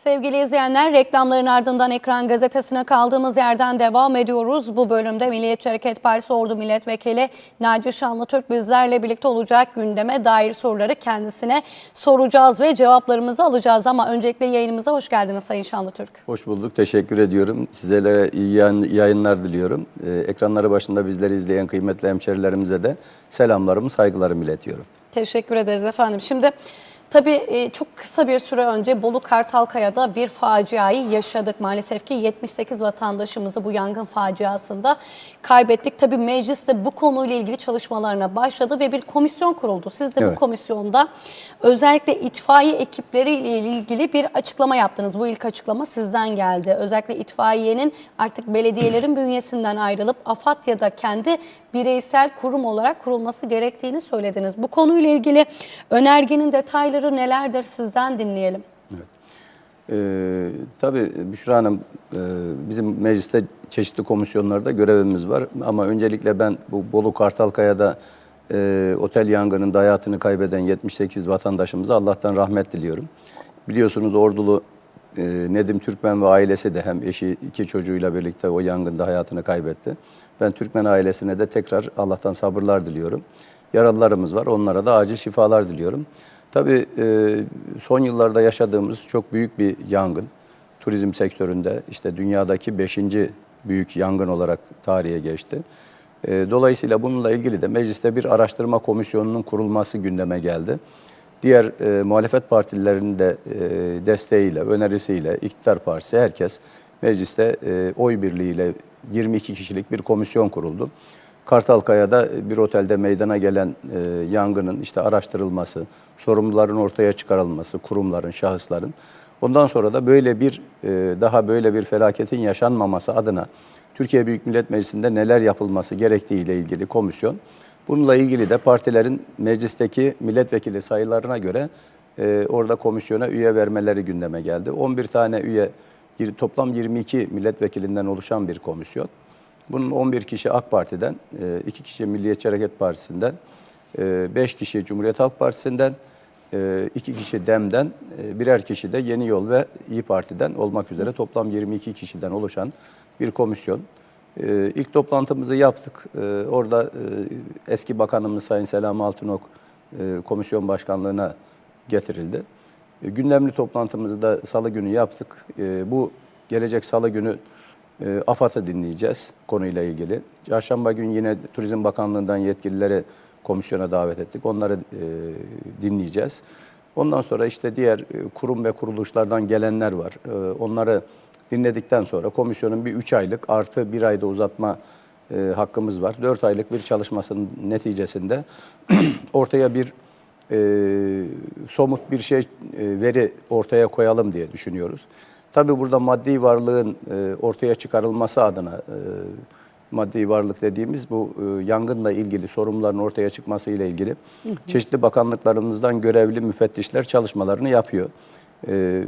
Sevgili izleyenler reklamların ardından Ekran Gazetesi'ne kaldığımız yerden devam ediyoruz. Bu bölümde Milliyetçi Hareket Partisi Ordu Milletvekili Naci Şanlıtürk bizlerle birlikte olacak gündeme dair soruları kendisine soracağız ve cevaplarımızı alacağız. Ama öncelikle yayınımıza hoş geldiniz Sayın Şanlıtürk. Hoş bulduk. Teşekkür ediyorum. Sizlere iyi yayın- yayınlar diliyorum. Ee, ekranları başında bizleri izleyen kıymetli hemşerilerimize de selamlarımı, saygılarımı iletiyorum. Teşekkür ederiz efendim. Şimdi tabii e, çok kısa bir süre önce Bolu Kartalkaya'da bir faciayı yaşadık. Maalesef ki 78 vatandaşımızı bu yangın faciasında kaybettik. Tabii meclis de bu konuyla ilgili çalışmalarına başladı ve bir komisyon kuruldu. Siz de bu Evet. komisyonda özellikle itfaiye ekipleriyle ilgili bir açıklama yaptınız. Bu ilk açıklama sizden geldi. Özellikle itfaiyenin artık belediyelerin bünyesinden ayrılıp AFAD ya da kendi bireysel kurum olarak kurulması gerektiğini söylediniz. Bu konuyla ilgili önergenin detayları nelerdir sizden dinleyelim. Ee, tabii Büşra Hanım, e, bizim mecliste çeşitli komisyonlarda görevimiz var. Ama öncelikle ben bu Bolu Kartalkaya'da e, otel yangınında hayatını kaybeden 78 vatandaşımıza Allah'tan rahmet diliyorum. Biliyorsunuz Ordulu e, Nedim Türkmen ve ailesi de hem eşi iki çocuğuyla birlikte o yangında hayatını kaybetti. Ben Türkmen ailesine de tekrar Allah'tan sabırlar diliyorum. Yaralılarımız var, onlara da acil şifalar diliyorum. Tabii e, son yıllarda yaşadığımız çok büyük bir yangın. Turizm sektöründe işte dünyadaki beşinci büyük yangın olarak tarihe geçti. E, dolayısıyla bununla ilgili de mecliste bir araştırma komisyonunun kurulması gündeme geldi. Diğer e, muhalefet partilerinin de e, desteğiyle, önerisiyle, iktidar partisi herkes mecliste e, oy birliğiyle 22 kişilik bir komisyon kuruldu. Kartalkaya'da bir otelde meydana gelen e, yangının işte araştırılması, sorumluların ortaya çıkarılması, kurumların, şahısların. Ondan sonra da böyle bir e, daha böyle bir felaketin yaşanmaması adına Türkiye Büyük Millet Meclisi'nde neler yapılması gerektiği ile ilgili komisyon. Bununla ilgili de partilerin meclisteki milletvekili sayılarına göre e, orada komisyona üye vermeleri gündeme geldi. 11 tane üye, toplam 22 milletvekilinden oluşan bir komisyon. Bunun 11 kişi AK Parti'den, 2 kişi Milliyetçi Hareket Partisi'nden, 5 kişi Cumhuriyet Halk Partisi'nden, 2 kişi DEM'den, e, birer kişi de Yeni Yol ve İyi Parti'den olmak üzere toplam 22 kişiden oluşan bir komisyon. E, İlk toplantımızı yaptık. E, Orada e, eski bakanımız Sayın Selami Altınok e, komisyon başkanlığına getirildi. E, Gündemli toplantımızı da salı günü yaptık. E, Bu gelecek salı günü e, AFAD'ı dinleyeceğiz konuyla ilgili. Çarşamba gün yine Turizm Bakanlığı'ndan yetkilileri komisyona davet ettik. Onları dinleyeceğiz. Ondan sonra işte diğer kurum ve kuruluşlardan gelenler var. Onları dinledikten sonra komisyonun bir 3 aylık artı bir ayda uzatma hakkımız var. 4 aylık bir çalışmasının neticesinde ortaya bir e, somut bir şey e, veri ortaya koyalım diye düşünüyoruz. Tabii burada maddi varlığın e, ortaya çıkarılması adına e, maddi varlık dediğimiz bu e, yangınla ilgili sorunların ortaya çıkması ile ilgili çeşitli bakanlıklarımızdan görevli müfettişler çalışmalarını yapıyor. E,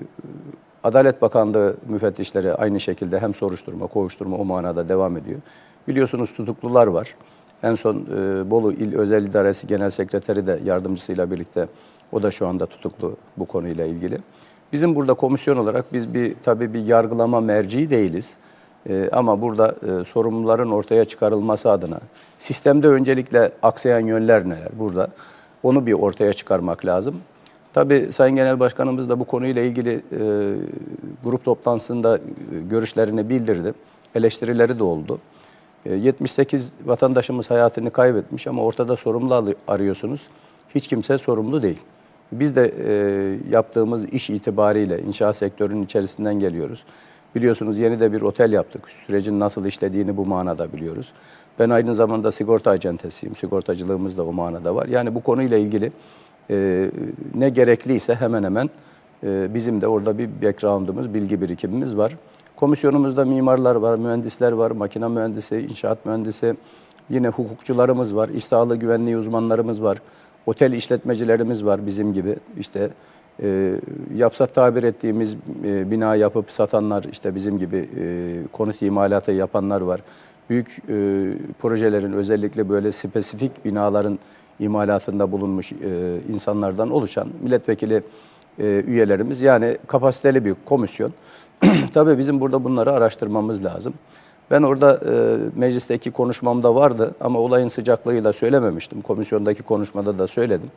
Adalet Bakanlığı müfettişleri aynı şekilde hem soruşturma, kovuşturma o manada devam ediyor. Biliyorsunuz tutuklular var. En son e, Bolu İl Özel İdaresi Genel Sekreteri de yardımcısıyla birlikte o da şu anda tutuklu bu konuyla ilgili. Bizim burada komisyon olarak biz bir tabii bir yargılama merci değiliz. E, ama burada e, sorumluların ortaya çıkarılması adına sistemde öncelikle aksayan yönler neler burada? Onu bir ortaya çıkarmak lazım. Tabii Sayın Genel Başkanımız da bu konuyla ilgili e, grup toplantısında e, görüşlerini bildirdi. Eleştirileri de oldu. E, 78 vatandaşımız hayatını kaybetmiş ama ortada sorumlu arıyorsunuz. Hiç kimse sorumlu değil. Biz de e, yaptığımız iş itibariyle inşaat sektörünün içerisinden geliyoruz. Biliyorsunuz yeni de bir otel yaptık. Sürecin nasıl işlediğini bu manada biliyoruz. Ben aynı zamanda sigorta acentesiyim. Sigortacılığımız da o manada var. Yani bu konuyla ilgili e, ne gerekliyse hemen hemen e, bizim de orada bir background'umuz, bilgi birikimimiz var. Komisyonumuzda mimarlar var, mühendisler var, makine mühendisi, inşaat mühendisi, yine hukukçularımız var, iş sağlığı güvenliği uzmanlarımız var, otel işletmecilerimiz var bizim gibi. İşte e, yapsat tabir ettiğimiz e, bina yapıp satanlar, işte bizim gibi e, konut imalatı yapanlar var. Büyük e, projelerin özellikle böyle spesifik binaların imalatında bulunmuş e, insanlardan oluşan milletvekili e, üyelerimiz. Yani kapasiteli bir komisyon. Tabii bizim burada bunları araştırmamız lazım. Ben orada e, meclisteki konuşmamda vardı ama olayın sıcaklığıyla söylememiştim. Komisyondaki konuşmada da söyledim.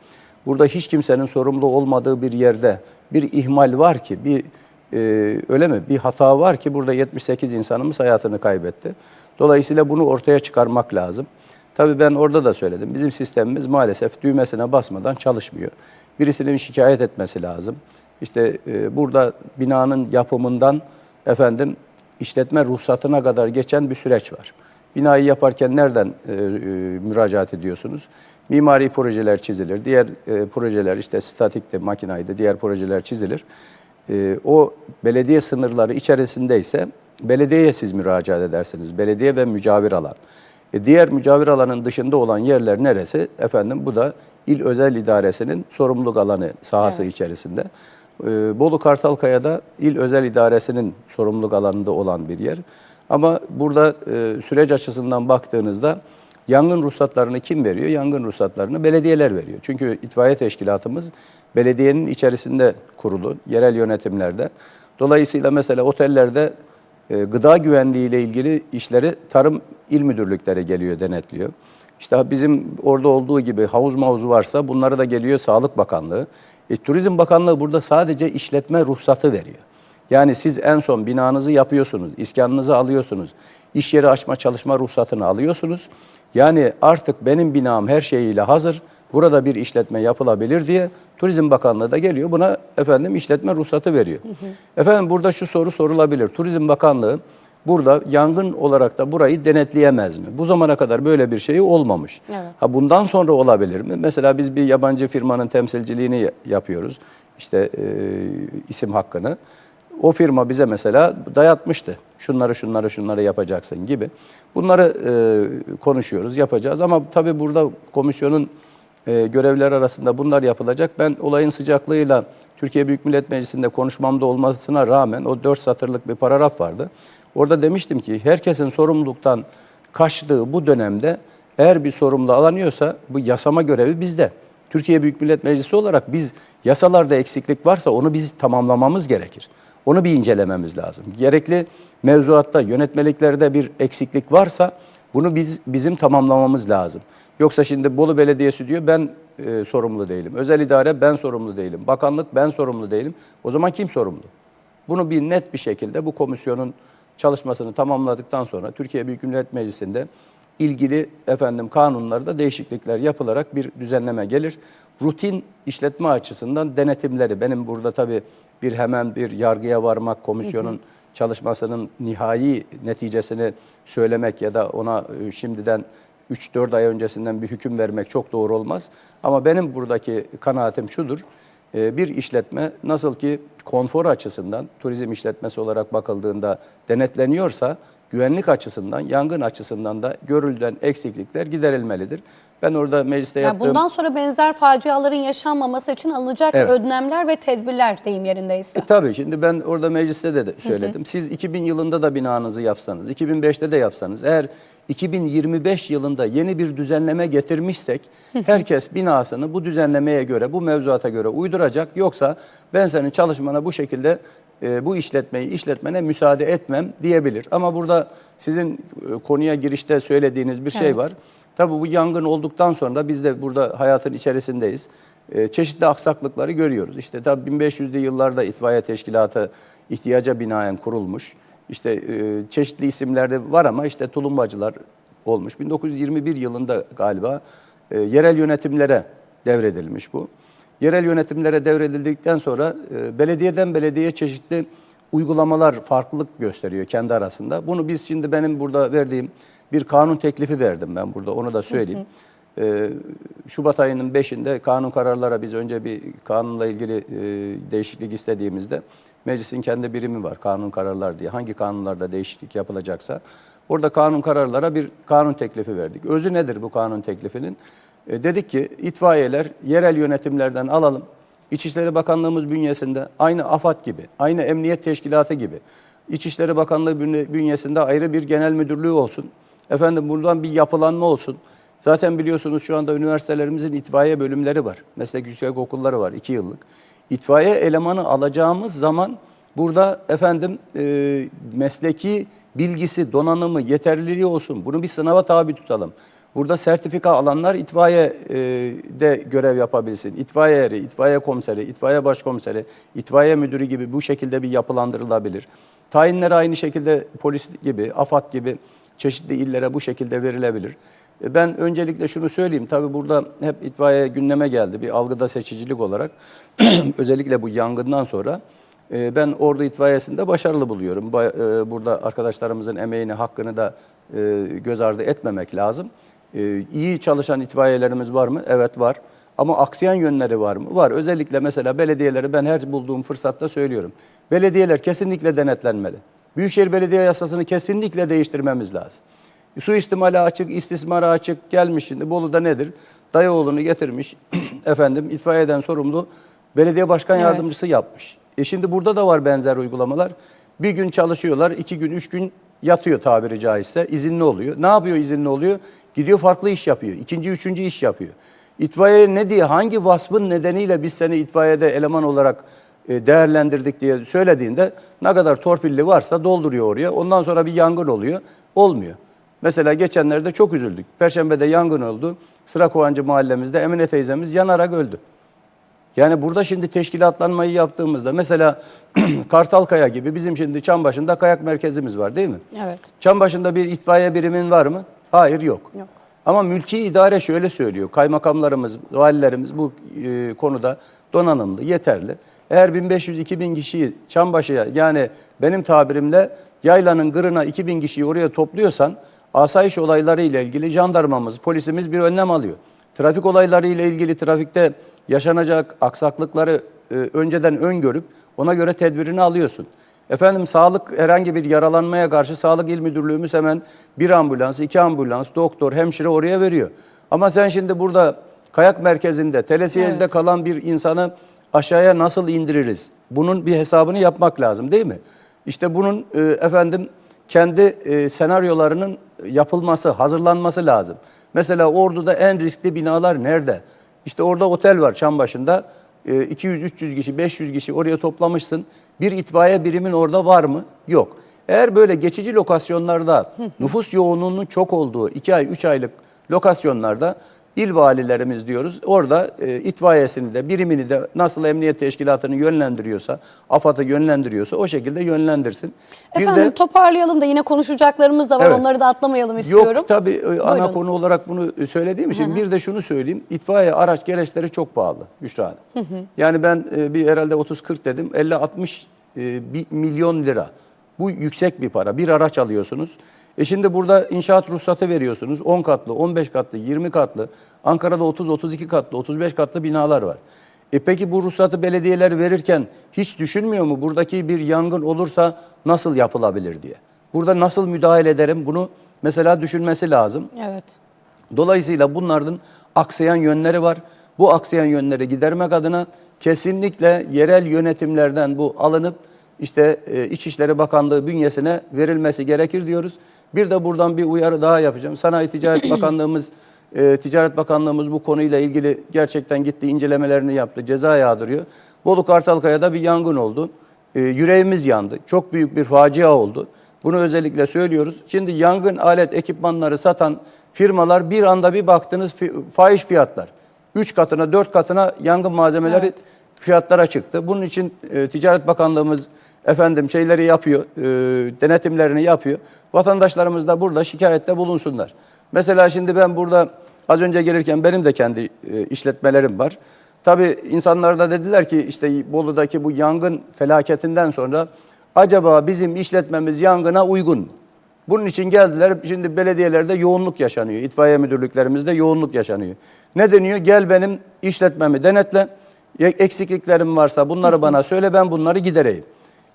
Burada hiç kimsenin sorumlu olmadığı bir yerde bir ihmal var ki, bir e, öyle mi? Bir hata var ki burada 78 insanımız hayatını kaybetti. Dolayısıyla bunu ortaya çıkarmak lazım. Tabii ben orada da söyledim. Bizim sistemimiz maalesef düğmesine basmadan çalışmıyor. Birisinin şikayet etmesi lazım. İşte e, burada binanın yapımından efendim işletme ruhsatına kadar geçen bir süreç var. Binayı yaparken nereden e, e, müracaat ediyorsunuz? Mimari projeler çizilir. Diğer e, projeler işte statikte, makinaydı, diğer projeler çizilir. E, o belediye sınırları içerisindeyse belediyeye siz müracaat edersiniz. Belediye ve mücavir alan. E, diğer mücavir alanın dışında olan yerler neresi? Efendim bu da il özel idaresinin sorumluluk alanı sahası içerisinde. E, Bolu Kartalkaya'da il özel idaresinin sorumluluk alanında olan bir yer. Ama burada e, süreç açısından baktığınızda yangın ruhsatlarını kim veriyor? Yangın ruhsatlarını belediyeler veriyor. Çünkü itfaiye teşkilatımız belediyenin içerisinde kurulu, yerel yönetimlerde. Dolayısıyla mesela otellerde e, gıda güvenliği ile ilgili işleri tarım il müdürlükleri geliyor, denetliyor. İşte bizim orada olduğu gibi havuz mavuzu varsa bunları da geliyor Sağlık Bakanlığı. E, Turizm Bakanlığı burada sadece işletme ruhsatı veriyor. Yani siz en son binanızı yapıyorsunuz, iskanınızı alıyorsunuz, iş yeri açma çalışma ruhsatını alıyorsunuz. Yani artık benim binam her şeyiyle hazır, burada bir işletme yapılabilir diye Turizm Bakanlığı da geliyor buna efendim işletme ruhsatı veriyor. Efendim burada şu soru sorulabilir. Turizm Bakanlığı burada yangın olarak da burayı denetleyemez mi? Bu zamana kadar böyle bir şey olmamış. Evet. Ha bundan sonra olabilir mi? Mesela biz bir yabancı firmanın temsilciliğini ya- yapıyoruz. İşte e, isim hakkını. O firma bize mesela dayatmıştı. Şunları şunları şunları yapacaksın gibi. Bunları e, konuşuyoruz, yapacağız. Ama tabii burada komisyonun e, görevleri arasında bunlar yapılacak. Ben olayın sıcaklığıyla Türkiye Büyük Millet Meclisi'nde konuşmamda olmasına rağmen o dört satırlık bir paragraf vardı. Orada demiştim ki herkesin sorumluluktan kaçtığı bu dönemde eğer bir sorumlu alanıyorsa bu yasama görevi bizde. Türkiye Büyük Millet Meclisi olarak biz yasalarda eksiklik varsa onu biz tamamlamamız gerekir. Onu bir incelememiz lazım. Gerekli mevzuatta, yönetmeliklerde bir eksiklik varsa bunu biz bizim tamamlamamız lazım. Yoksa şimdi Bolu Belediyesi diyor ben e, sorumlu değilim. Özel idare ben sorumlu değilim. Bakanlık ben sorumlu değilim. O zaman kim sorumlu? Bunu bir net bir şekilde bu komisyonun çalışmasını tamamladıktan sonra Türkiye Büyük Millet Meclisi'nde ilgili efendim kanunlarda değişiklikler yapılarak bir düzenleme gelir. Rutin işletme açısından denetimleri benim burada tabii bir hemen bir yargıya varmak komisyonun çalışmasının nihai neticesini söylemek ya da ona e, şimdiden 3-4 ay öncesinden bir hüküm vermek çok doğru olmaz. Ama benim buradaki kanaatim şudur. Ee, Bir işletme nasıl ki konfor açısından turizm işletmesi olarak bakıldığında denetleniyorsa güvenlik açısından, yangın açısından da görülen eksiklikler giderilmelidir. Ben orada mecliste Yani yaptığım... bundan sonra benzer faciaların yaşanmaması için alınacak Evet. önlemler ve tedbirler deyim yerindeyse. E, tabii şimdi ben orada mecliste de, de söyledim. Siz 2000 yılında da binanızı yapsanız, 2005'te de yapsanız, eğer 2025 yılında yeni bir düzenleme getirmişsek herkes binasını bu düzenlemeye göre, bu mevzuata göre uyduracak. Yoksa ben senin çalışmana bu şekilde e, bu işletmeyi işletmene müsaade etmem diyebilir. Ama burada sizin e, konuya girişte söylediğiniz bir şey Evet. var. Tabii bu yangın olduktan sonra biz de burada hayatın içerisindeyiz. Ee, çeşitli aksaklıkları görüyoruz. İşte tabii 1500'lü yıllarda itfaiye teşkilatı ihtiyaca binaen kurulmuş. İşte e, çeşitli isimlerde var ama işte tulumbacılar olmuş. 1921 yılında galiba e, yerel yönetimlere devredilmiş bu. Yerel yönetimlere devredildikten sonra e, belediyeden belediyeye çeşitli uygulamalar farklılık gösteriyor kendi arasında. Bunu biz şimdi benim burada verdiğim bir kanun teklifi verdim ben burada onu da söyleyeyim. Ee, Şubat ayının 5'inde kanun kararlara biz önce bir kanunla ilgili e, değişiklik istediğimizde meclisin kendi birimi var kanun kararlar diye. Hangi kanunlarda değişiklik yapılacaksa orada kanun kararlara bir kanun teklifi verdik. Özü nedir bu kanun teklifinin? E, dedik ki itfaiyeler yerel yönetimlerden alalım. İçişleri Bakanlığımız bünyesinde aynı AFAD gibi, aynı Emniyet Teşkilatı gibi İçişleri Bakanlığı bünye- bünyesinde ayrı bir genel müdürlüğü olsun. Efendim buradan bir yapılanma olsun. Zaten biliyorsunuz şu anda üniversitelerimizin itfaiye bölümleri var. Meslek yüksek okulları var 2 yıllık. İtfaiye elemanı alacağımız zaman burada efendim e, mesleki bilgisi, donanımı, yeterliliği olsun. Bunu bir sınava tabi tutalım. Burada sertifika alanlar itfaiyede görev yapabilsin. İtfaiye eri, itfaiye komiseri, itfaiye başkomiseri, itfaiye müdürü gibi bu şekilde bir yapılandırılabilir. Tayinler aynı şekilde polis gibi, AFAD gibi çeşitli illere bu şekilde verilebilir. E, Ben öncelikle şunu söyleyeyim. Tabii burada hep itfaiye gündeme geldi bir algıda seçicilik olarak. Özellikle bu yangından sonra e, ben ordu itfaiyesinde başarılı buluyorum. E, Burada arkadaşlarımızın emeğini, hakkını da e, göz ardı etmemek lazım. E, İyi çalışan itfaiyelerimiz var mı? Evet var. Ama aksayan yönleri var mı? Var. Özellikle mesela belediyeleri ben her bulduğum fırsatta söylüyorum. Belediyeler kesinlikle denetlenmeli. Büyükşehir Belediye Yasası'nı kesinlikle değiştirmemiz lazım. Suistimale açık, istismara açık gelmiş şimdi. Bolu'da nedir? Dayıoğlu'nu getirmiş, efendim itfaiyeden sorumlu belediye başkan Evet. yardımcısı yapmış. E şimdi burada da var benzer uygulamalar. Bir gün çalışıyorlar, iki gün, üç gün yatıyor tabiri caizse. izinli oluyor. Ne yapıyor izinli oluyor? Gidiyor farklı iş yapıyor. İkinci, üçüncü iş yapıyor. İtfaiye ne diye, hangi vasfın nedeniyle biz seni itfaiyede eleman olarak e, değerlendirdik diye söylediğinde ne kadar torpilli varsa dolduruyor oraya. Ondan sonra bir yangın oluyor. Olmuyor. Mesela geçenlerde çok üzüldük. Perşembe'de yangın oldu. Sıra Kovancı mahallemizde Emine teyzemiz yanarak öldü. Yani burada şimdi teşkilatlanmayı yaptığımızda mesela Kartalkaya gibi bizim şimdi Çambaşı'nda kayak merkezimiz var değil mi? Evet. Çambaşı'nda bir itfaiye birimin var mı? Hayır yok. Yok. Ama mülki idare şöyle söylüyor. Kaymakamlarımız, valilerimiz bu e, konuda donanımlı, yeterli. Eğer 1500-2000 kişiyi Çambaşı'ya yani benim tabirimle yaylanın gırına 2000 kişiyi oraya topluyorsan asayiş olayları ile ilgili jandarmamız, polisimiz bir önlem alıyor. Trafik olayları ile ilgili trafikte yaşanacak aksaklıkları e, önceden öngörüp ona göre tedbirini alıyorsun. Efendim sağlık herhangi bir yaralanmaya karşı Sağlık İl Müdürlüğümüz hemen bir ambulans, iki ambulans, doktor, hemşire oraya veriyor. Ama sen şimdi burada kayak merkezinde, telesiyejde Evet. kalan bir insanı aşağıya nasıl indiririz? Bunun bir hesabını yapmak lazım değil mi? İşte bunun e, efendim kendi e, senaryolarının yapılması, hazırlanması lazım. Mesela Ordu'da en riskli binalar nerede? İşte orada otel var Çambaşı'nda. E, 200-300 kişi, 500 kişi oraya toplamışsın. Bir itfaiye birimin orada var mı? Yok. Eğer böyle geçici lokasyonlarda nüfus yoğunluğunun çok olduğu 2 ay, 3 aylık lokasyonlarda il valilerimiz diyoruz. Orada e, itfaiyesini de birimini de nasıl emniyet teşkilatını yönlendiriyorsa, AFAD'ı yönlendiriyorsa o şekilde yönlendirsin. Efendim de- toparlayalım da yine konuşacaklarımız da var. Evet. Onları da atlamayalım istiyorum. Yok tabii e, ana Buyurun. konu olarak bunu e, söylediğim için bir de şunu söyleyeyim. İtfaiye araç gereçleri çok pahalı Büşra Hanım. Yani ben e, bir herhalde 30-40 dedim 50-60 e, bir milyon lira. Bu yüksek bir para. Bir araç alıyorsunuz. E şimdi burada inşaat ruhsatı veriyorsunuz. 10 katlı, 15 katlı, 20 katlı. Ankara'da 30-32 katlı, 35 katlı binalar var. E peki bu ruhsatı belediyeler verirken hiç düşünmüyor mu buradaki bir yangın olursa nasıl yapılabilir diye? Burada nasıl müdahale ederim bunu mesela düşünmesi lazım. Evet. Dolayısıyla bunların aksayan yönleri var. Bu aksayan yönleri gidermek adına kesinlikle yerel yönetimlerden bu alınıp işte e, İçişleri Bakanlığı bünyesine verilmesi gerekir diyoruz. Bir de buradan bir uyarı daha yapacağım. Sanayi Ticaret Bakanlığımız e, Ticaret Bakanlığımız bu konuyla ilgili gerçekten gitti incelemelerini yaptı. Ceza yağdırıyor. Bolu Kartalkaya'da bir yangın oldu. E, yüreğimiz yandı. Çok büyük bir facia oldu. Bunu özellikle söylüyoruz. Şimdi yangın alet ekipmanları satan firmalar bir anda bir baktınız fahiş fiyatlar. 3 katına 4 katına yangın malzemeleri Evet. fiyatlara çıktı. Bunun için e, Ticaret Bakanlığımız efendim şeyleri yapıyor, e, denetimlerini yapıyor. Vatandaşlarımız da burada şikayette bulunsunlar. Mesela şimdi ben burada az önce gelirken benim de kendi e, işletmelerim var. Tabii insanlar da dediler ki işte Bolu'daki bu yangın felaketinden sonra acaba bizim işletmemiz yangına uygun mu? Bunun için geldiler. Şimdi belediyelerde yoğunluk yaşanıyor. İtfaiye müdürlüklerimizde yoğunluk yaşanıyor. Ne deniyor? Gel benim işletmemi denetle. Eksikliklerim varsa bunları bana söyle ben bunları gidereyim.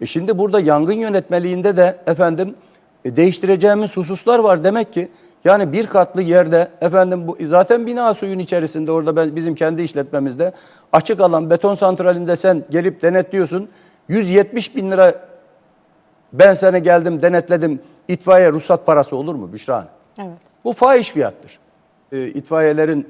E şimdi burada yangın yönetmeliğinde de efendim e, değiştireceğimiz hususlar var demek ki. Yani bir katlı yerde efendim bu zaten bina suyun içerisinde orada ben bizim kendi işletmemizde açık alan beton santralinde sen gelip denetliyorsun. 170 bin lira ben sana geldim denetledim itfaiye ruhsat parası olur mu Büşra Hanım? Evet. Bu fahiş fiyattır. E, itfaiyelerin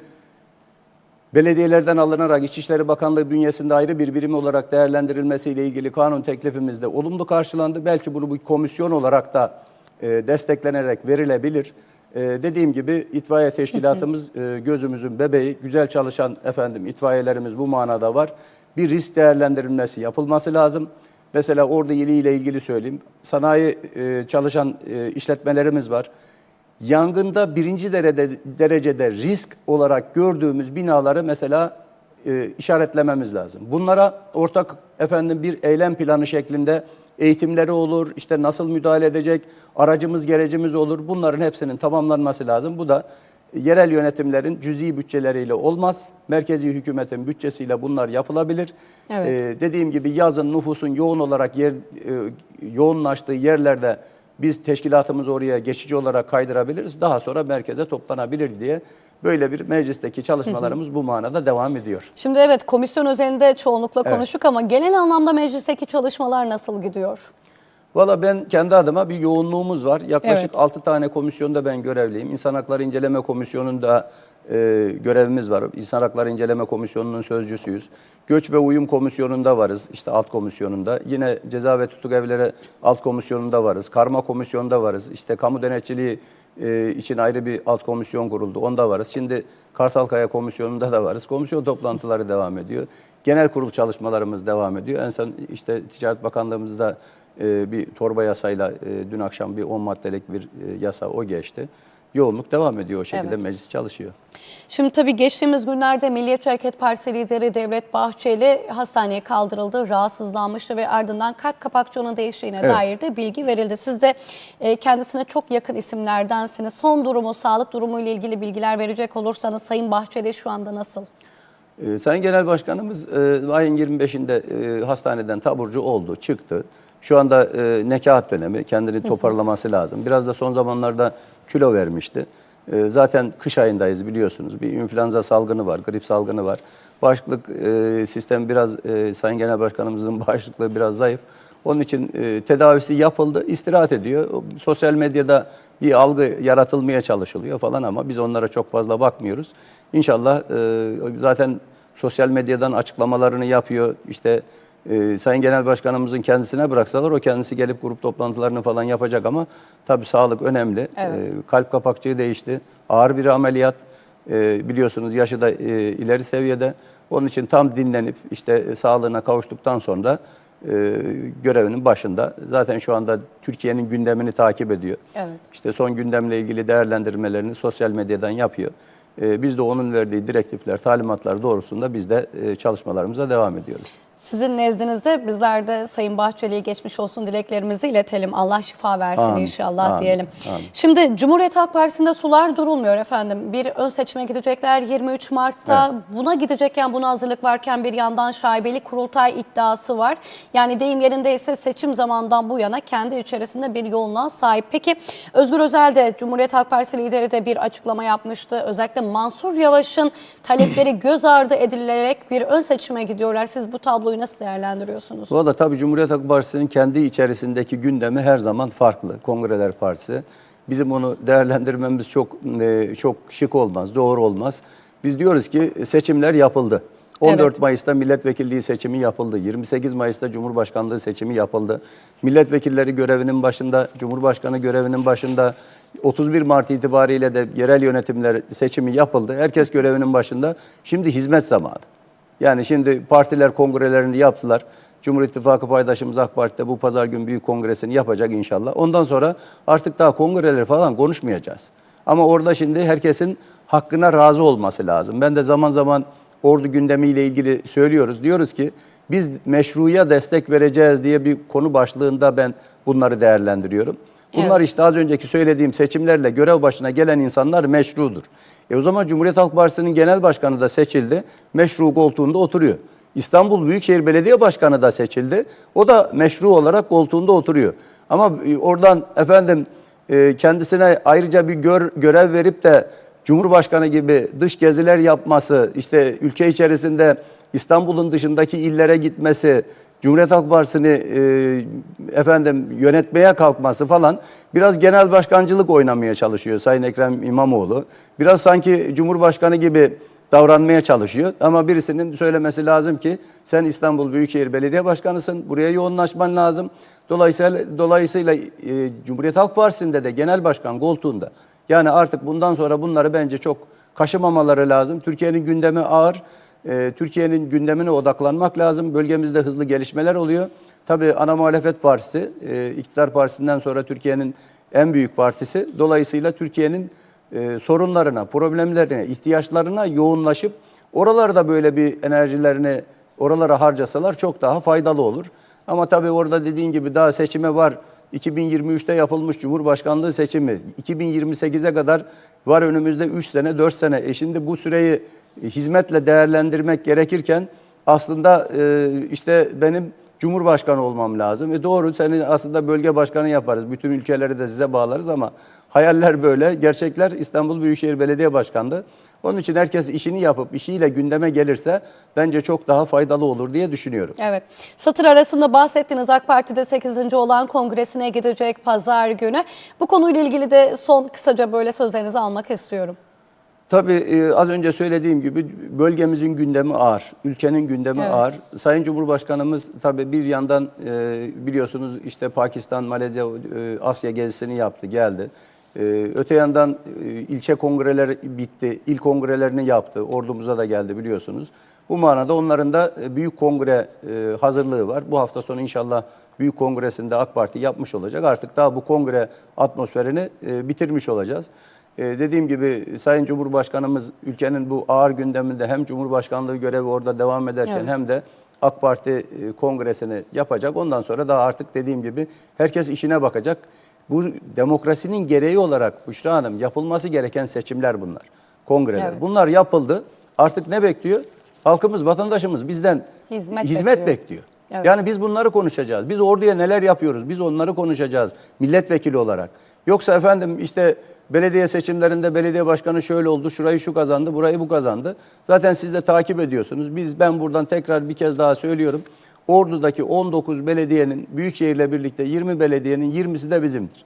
belediyelerden alınarak İçişleri Bakanlığı bünyesinde ayrı bir birim olarak değerlendirilmesiyle ilgili kanun teklifimiz de olumlu karşılandı. Belki bunu bir komisyon olarak da e, desteklenerek verilebilir. E, dediğim gibi itfaiye teşkilatımız e, gözümüzün bebeği, güzel çalışan efendim itfaiyelerimiz bu manada var. Bir risk değerlendirilmesi yapılması lazım. Mesela Ordu ili ile ilgili söyleyeyim. Sanayi e, çalışan e, işletmelerimiz var. Yangında birinci derecede, derecede risk olarak gördüğümüz binaları mesela e, işaretlememiz lazım. Bunlara ortak efendim bir eylem planı şeklinde eğitimleri olur, işte nasıl müdahale edecek, aracımız gerecimiz olur. Bunların hepsinin tamamlanması lazım. Bu da yerel yönetimlerin cüzi bütçeleriyle olmaz. Merkezi hükümetin bütçesiyle bunlar yapılabilir. Evet. Ee, dediğim gibi yazın nüfusun yoğun olarak yer e, yoğunlaştığı yerlerde biz teşkilatımızı oraya geçici olarak kaydırabiliriz. Daha sonra merkeze toplanabilir diye böyle bir meclisteki çalışmalarımız bu manada devam ediyor. Şimdi evet komisyon özelinde çoğunlukla konuştuk ama genel anlamda meclisteki çalışmalar nasıl gidiyor? Valla ben kendi adıma bir yoğunluğumuz var. Yaklaşık Evet. 6 tane komisyonda ben görevliyim. İnsan Hakları İnceleme Komisyonu'nda e, görevimiz var. İnsan Hakları İnceleme Komisyonu'nun sözcüsüyüz. Göç ve Uyum Komisyonu'nda varız. işte alt komisyonunda. Yine Ceza ve Tutuk Evleri alt komisyonunda varız. Karma komisyonda varız. İşte kamu denetçiliği e, için ayrı bir alt komisyon kuruldu. Onda varız. Şimdi Kartalkaya Komisyonu'nda da varız. Komisyon toplantıları devam ediyor. Genel kurul çalışmalarımız devam ediyor. En son işte Ticaret Bakanlığımızda e, bir torba yasayla e, dün akşam bir 10 maddelik bir e, yasa o geçti. Yoğunluk devam ediyor o şekilde Evet. meclis çalışıyor. Şimdi tabii geçtiğimiz günlerde Milliyetçi Hareket Partisi lideri Devlet Bahçeli hastaneye kaldırıldı, rahatsızlanmıştı ve ardından kalp kapakçığının değiştiğine Evet. dair de bilgi verildi. Siz de e, kendisine çok yakın isimlerdensiniz. Son durumu, sağlık durumu ile ilgili bilgiler verecek olursanız Sayın Bahçeli şu anda nasıl? Ee, Sayın Genel Başkanımız e, ayın 25'inde e, hastaneden taburcu oldu, çıktı. Şu anda e, nekaat dönemi, kendini toparlaması lazım. Biraz da son zamanlarda kilo vermişti. E, zaten kış ayındayız biliyorsunuz. Bir influenza salgını var, grip salgını var. Bağışıklık e, sistemi biraz, e, Sayın Genel Başkanımızın bağışıklığı biraz zayıf. Onun için e, tedavisi yapıldı, istirahat ediyor. O, Sosyal medyada bir algı yaratılmaya çalışılıyor falan ama biz onlara çok fazla bakmıyoruz. İnşallah e, zaten sosyal medyadan açıklamalarını yapıyor. İşte e, Sayın Genel Başkanımızın kendisine bıraksalar o kendisi gelip grup toplantılarını falan yapacak ama tabii sağlık önemli. Evet. E, kalp kapakçığı değişti. Ağır bir ameliyat. E, biliyorsunuz yaşı da e, ileri seviyede. Onun için tam dinlenip işte e, sağlığına kavuştuktan sonra e, görevinin başında. Zaten şu anda Türkiye'nin gündemini takip ediyor. Evet. İşte son gündemle ilgili değerlendirmelerini sosyal medyadan yapıyor. E, biz de onun verdiği direktifler, talimatlar doğrusunda biz de e, çalışmalarımıza devam ediyoruz. Sizin nezdinizde bizler de Sayın Bahçeli'ye geçmiş olsun dileklerimizi iletelim. Allah şifa versin Amin. inşallah Amin. diyelim. Amin. Şimdi Cumhuriyet Halk Partisi'nde sular durulmuyor efendim. Bir ön seçime gidecekler 23 Mart'ta. Buna gidecekken buna hazırlık varken bir yandan şaibeli kurultay iddiası var. Yani deyim yerindeyse seçim zamandan bu yana kendi içerisinde bir yoğunluğa sahip. Peki Özgür Özel de Cumhuriyet Halk Partisi lideri de bir açıklama yapmıştı. Özellikle Mansur Yavaş'ın talepleri göz ardı edilerek bir ön seçime gidiyorlar. Siz bu tabloyu nasıl değerlendiriyorsunuz? Valla tabii Cumhuriyet Halk Partisi'nin kendi içerisindeki gündemi her zaman farklı. Kongreler Partisi. Bizim onu değerlendirmemiz çok e, çok şık olmaz, doğru olmaz. Biz diyoruz ki seçimler yapıldı. 14 Evet. Mayıs'ta milletvekilliği seçimi yapıldı. 28 Mayıs'ta Cumhurbaşkanlığı seçimi yapıldı. Milletvekilleri görevinin başında, Cumhurbaşkanı görevinin başında 31 Mart itibariyle de yerel yönetimler seçimi yapıldı. Herkes görevinin başında. Şimdi hizmet zamanı. Yani şimdi partiler kongrelerini yaptılar. Cumhur İttifakı paydaşımız AK Parti'de bu pazar gün büyük kongresini yapacak inşallah. Ondan sonra artık daha kongreleri falan konuşmayacağız. Ama orada şimdi herkesin hakkına razı olması lazım. Ben de zaman zaman ordu gündemiyle ilgili söylüyoruz. Diyoruz ki biz meşruya destek vereceğiz diye bir konu başlığında ben bunları değerlendiriyorum. Bunlar işte az önceki söylediğim seçimlerle görev başına gelen insanlar meşrudur. E o zaman Cumhuriyet Halk Partisi'nin genel başkanı da seçildi. Meşru koltuğunda oturuyor. İstanbul Büyükşehir Belediye Başkanı da seçildi. O da meşru olarak koltuğunda oturuyor. Ama e, oradan efendim e, kendisine ayrıca bir gör, görev verip de Cumhurbaşkanı gibi dış geziler yapması, işte ülke içerisinde İstanbul'un dışındaki illere gitmesi, Cumhuriyet Halk Partisi'ni e, efendim yönetmeye kalkması falan biraz genel başkancılık oynamaya çalışıyor Sayın Ekrem İmamoğlu. Biraz sanki Cumhurbaşkanı gibi davranmaya çalışıyor. Ama birisinin söylemesi lazım ki sen İstanbul Büyükşehir Belediye Başkanısın. Buraya yoğunlaşman lazım. Dolayısıyla dolayısıyla e, Cumhuriyet Halk Partisi'nde de genel başkan koltuğunda. Yani artık bundan sonra bunları bence çok kaşımamaları lazım. Türkiye'nin gündemi ağır. E, Türkiye'nin gündemine odaklanmak lazım. Bölgemizde hızlı gelişmeler oluyor. Tabii ana muhalefet partisi, e, iktidar partisinden sonra Türkiye'nin en büyük partisi. Dolayısıyla Türkiye'nin e, sorunlarına, problemlerine, ihtiyaçlarına yoğunlaşıp oralarda böyle bir enerjilerini oralara harcasalar çok daha faydalı olur. Ama tabii orada dediğin gibi daha seçime var. 2023'te yapılmış Cumhurbaşkanlığı seçimi. 2028'e kadar var önümüzde 3 sene, 4 sene. E şimdi bu süreyi hizmetle değerlendirmek gerekirken aslında e, işte benim Cumhurbaşkanı olmam lazım. E doğru seni aslında bölge başkanı yaparız. Bütün ülkeleri de size bağlarız ama hayaller böyle. Gerçekler İstanbul Büyükşehir Belediye Başkanlığı. Onun için herkes işini yapıp işiyle gündeme gelirse bence çok daha faydalı olur diye düşünüyorum. Evet. Satır arasında bahsettiğiniz AK Parti'de 8. olan kongresine gidecek pazar günü. Bu konuyla ilgili de son kısaca böyle sözlerinizi almak istiyorum. Tabii e, az önce söylediğim gibi bölgemizin gündemi ağır, ülkenin gündemi Evet. ağır. Sayın Cumhurbaşkanımız tabii bir yandan e, biliyorsunuz işte Pakistan, Malezya, e, Asya gezisini yaptı, geldi. E, öte yandan e, ilçe kongreleri bitti, il kongrelerini yaptı, ordumuza da geldi biliyorsunuz. Bu manada onların da e, büyük kongre e, hazırlığı var. Bu hafta sonu inşallah büyük kongresinde AK Parti yapmış olacak. Artık daha bu kongre atmosferini bitirmiş olacağız. Ee, dediğim gibi Sayın Cumhurbaşkanımız ülkenin bu ağır gündeminde hem Cumhurbaşkanlığı görevi orada devam ederken Evet. hem de AK Parti kongresini yapacak. Ondan sonra daha artık dediğim gibi herkes işine bakacak. Bu demokrasinin gereği olarak Büşra Hanım yapılması gereken seçimler bunlar. Kongreler. Evet. Bunlar yapıldı. Artık ne bekliyor? Halkımız, vatandaşımız bizden Hizmet hizmet bekliyor. bekliyor. Evet. Yani biz bunları konuşacağız. Biz orduya neler yapıyoruz? Biz onları konuşacağız milletvekili olarak. Yoksa efendim işte belediye seçimlerinde belediye başkanı şöyle oldu, şurayı şu kazandı, burayı bu kazandı. Zaten siz de takip ediyorsunuz. Biz ben buradan tekrar bir kez daha söylüyorum. Ordu'daki 19 belediyenin Büyükşehir'le birlikte 20 belediyenin 20'si de bizimdir.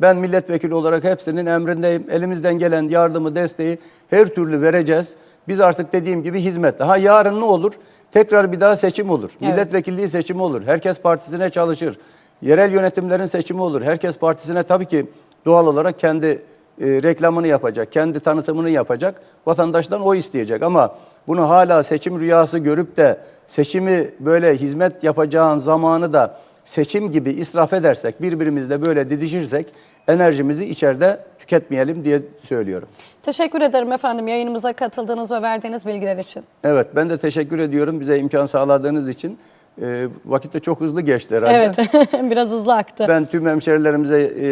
Ben milletvekili olarak hepsinin emrindeyim. Elimizden gelen yardımı, desteği her türlü vereceğiz. Biz artık dediğim gibi hizmetle. Ha yarın ne olur? Tekrar bir daha seçim olur. Evet. Milletvekilliği seçimi olur. Herkes partisine çalışır. Yerel yönetimlerin seçimi olur. Herkes partisine tabii ki doğal olarak kendi e, reklamını yapacak, kendi tanıtımını yapacak. Vatandaştan o isteyecek ama bunu hala seçim rüyası görüp de seçimi böyle hizmet yapacağın zamanı da seçim gibi israf edersek, birbirimizle böyle didişirsek enerjimizi içeride tüketmeyelim diye söylüyorum. Teşekkür ederim efendim yayınımıza katıldığınız ve verdiğiniz bilgiler için. Evet ben de teşekkür ediyorum bize imkan sağladığınız için. Ee, vakit de çok hızlı geçti herhalde. Evet biraz hızlı aktı. Ben tüm hemşerilerimize e,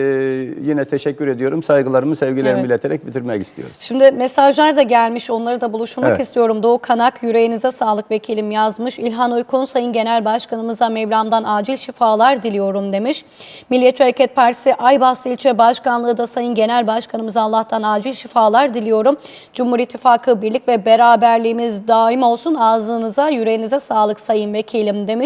yine teşekkür ediyorum. Saygılarımı, sevgilerimi Evet. ileterek bitirmek istiyoruz. Şimdi mesajlar da gelmiş. Onları da buluşturmak Evet. istiyorum. Doğu Kanak yüreğinize sağlık vekilim yazmış. İlhan Uykun Sayın Genel Başkanımıza Mevlam'dan acil şifalar diliyorum demiş. Milliyetçi Hareket Partisi Aybars İlçe Başkanlığı da Sayın Genel Başkanımıza Allah'tan acil şifalar diliyorum. Cumhur İttifakı birlik ve beraberliğimiz daim olsun. Ağzınıza yüreğinize sağlık Sayın Vekilim demiş.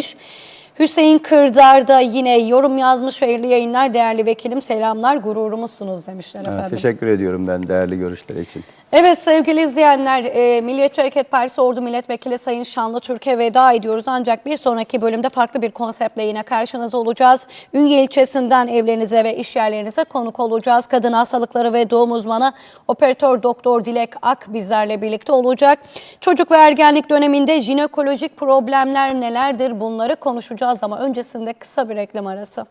Hüseyin Kırdar da yine yorum yazmış. Hayırlı yayınlar değerli vekilim. Selamlar gururumuzsunuz demişler Evet, efendim. teşekkür ediyorum ben değerli görüşler için. Evet sevgili izleyenler, e, Milliyetçi Hareket Partisi Ordu Milletvekili Sayın Şanlı Türkiye veda ediyoruz. Ancak bir sonraki bölümde farklı bir konseptle yine karşınızda olacağız. Ünye ilçesinden evlerinize ve iş yerlerinize konuk olacağız. Kadın hastalıkları ve doğum uzmanı operatör doktor Dilek Ak bizlerle birlikte olacak. Çocuk ve ergenlik döneminde jinekolojik problemler nelerdir bunları konuşacağız ama öncesinde kısa bir reklam arası.